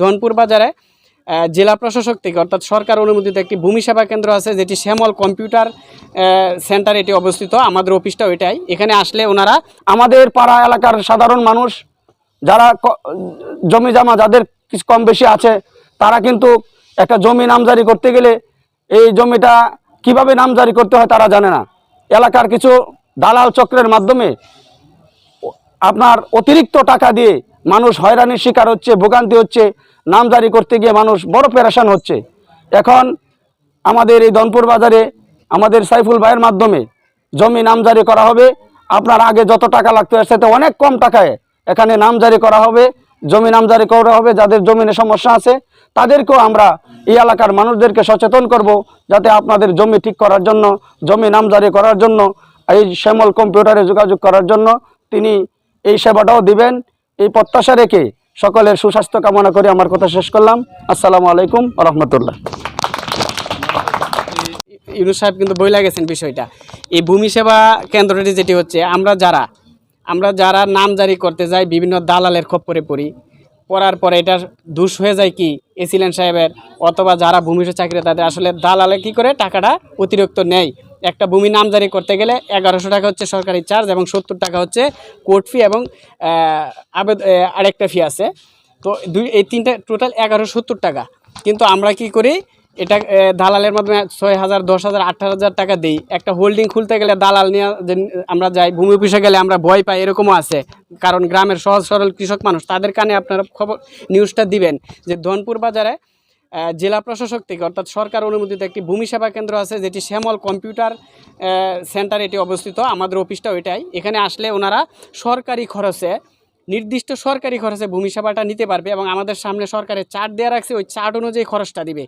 ধনপুর বাজারে জেলা প্রশাসক থেকে, অর্থাৎ সরকার অনুমোদিত একটি ভূমি সেবা কেন্দ্র আছে, যেটি শ্যামল কম্পিউটার সেন্টার এটি অবস্থিত। আমাদের অফিসটাও এটাই। এখানে আসলে ওনারা আমাদের পাড়া এলাকার সাধারণ মানুষ, যারা জমি জামা যাদের কিছু কম বেশি আছে, তারা কিন্তু একটা জমি নামজারি করতে গেলে এই জমিটা কীভাবে নামজারি করতে হয় তারা জানে না। এলাকার কিছু দালাল চক্রের মাধ্যমে আপনার অতিরিক্ত টাকা দিয়ে মানুষ হয়রানির শিকার হচ্ছে, ভোগান্তি হচ্ছে, নামজারি করতে গিয়ে মানুষ বড় পেরেশান হচ্ছে। এখন আমাদের এই দনপুর বাজারে আমাদের সাইফুল ভাইয়ের মাধ্যমে জমি নামজারি করা হবে। আপনার আগে যত টাকা লাগতো এর সাথে অনেক কম টাকায় এখানে নামজারি করা হবে, জমি নামজারি করা হবে, যাদের জমিনে সমস্যা আছে, তাদেরকেও আমরা এই এলাকার মানুষদেরকে সচেতন করব, যাতে আপনাদের জমি ঠিক করার জন্য, জমি নামজারি করার জন্য, এই শ্যামল কম্পিউটারে যোগাযোগ করার জন্য তিনি এই সেবাটাও দিবেন। এই প্রত্যাশা রেখে সকলের সুস্বাস্থ্য কামনা করে আমার কথা শেষ করলাম। আসসালামু আলাইকুম রহমতুল্লাহ। ইউনুস সাহেব কিন্তু বইলা গেছেন বিষয়টা। এই ভূমি সেবা কেন্দ্রটি যেটি হচ্ছে, আমরা যারা আমরা যারা নাম জারি করতে যাই বিভিন্ন দালালের খপ্পরে পড়ি, পড়ার পরে এটা দুষ হয়ে যায় কি? এসিলেন সাহেবের, অথবা যারা ভূমি চাকরি তাদের, আসলে দালালে কি করে টাকাটা অতিরিক্ত নেয়? একটা ভূমি নামজারি করতে গেলে এগারোশো টাকা হচ্ছে সরকারি চার্জ এবং সত্তর টাকা হচ্ছে কোর্ট ফি এবং আবেদ আরেকটা ফি আছে। তো দুই, এই তিনটা টোটাল এগারোশো সত্তর টাকা। কিন্তু আমরা কি করি, এটা দালালের মাধ্যমে ছয় হাজার, দশ হাজার, আঠারো হাজার টাকা দিই। একটা হোল্ডিং খুলতে গেলে দালাল নিয়ে আমরা যাই, ভূমি অফিসে গেলে আমরা ভয় পাই, এরকমও আছে। কারণ গ্রামের সহজ সরল কৃষক মানুষ, তাদের কানে আপনারা খবর নিউজটা দিবেন যে ধনপুর বাজারে জেলা প্রশাসক থেকে, অর্থাৎ সরকার অনুমোদিত একটি ভূমি সেবা কেন্দ্র আছে, যেটি শ্যামল কম্পিউটার সেন্টার এটি অবস্থিত। আমাদের অফিসটাও এটাই। এখানে আসলে ওনারা সরকারি খরচে, নির্দিষ্ট সরকারি খরচে ভূমি সেবাটা নিতে পারবে এবং আমাদের সামনে সরকারের চার্ট দেওয়া রাখছে, ওই চার্ট অনুযায়ী খরচটা দিবে।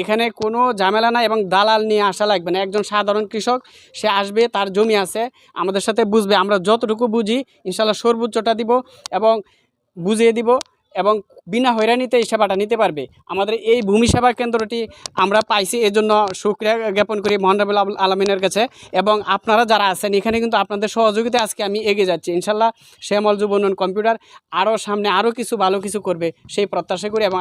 এখানে কোনো ঝামেলা নাই এবং দালাল নিয়ে আসা লাগবে না। একজন সাধারণ কৃষক, সে আসবে, তার জমি আছে, আমাদের সাথে বুঝবে। আমরা যতটুকু বুঝি, ইনশাল্লাহ সর্বোচ্চটা দিব এবং বুঝিয়ে দিব। এবং বিনা হয়রানিতে এই সেবাটা নিতে পারবে। আমাদের এই ভূমি সেবা কেন্দ্রটি আমরা পাইছি এই জন্য সুক্রিয়া জ্ঞাপন করি মহানবুল আবুল আলমিনের কাছে। এবং আপনারা যারা আছেন, এখানে কিন্তু আপনাদের সহযোগিতা আজকে আমি এগিয়ে যাচ্ছি। ইনশাল্লাহ শ্যামল যুব উন্নয়ন কম্পিউটার আরও সামনে আরও কিছু ভালো কিছু করবে, সেই প্রত্যাশা করি এবং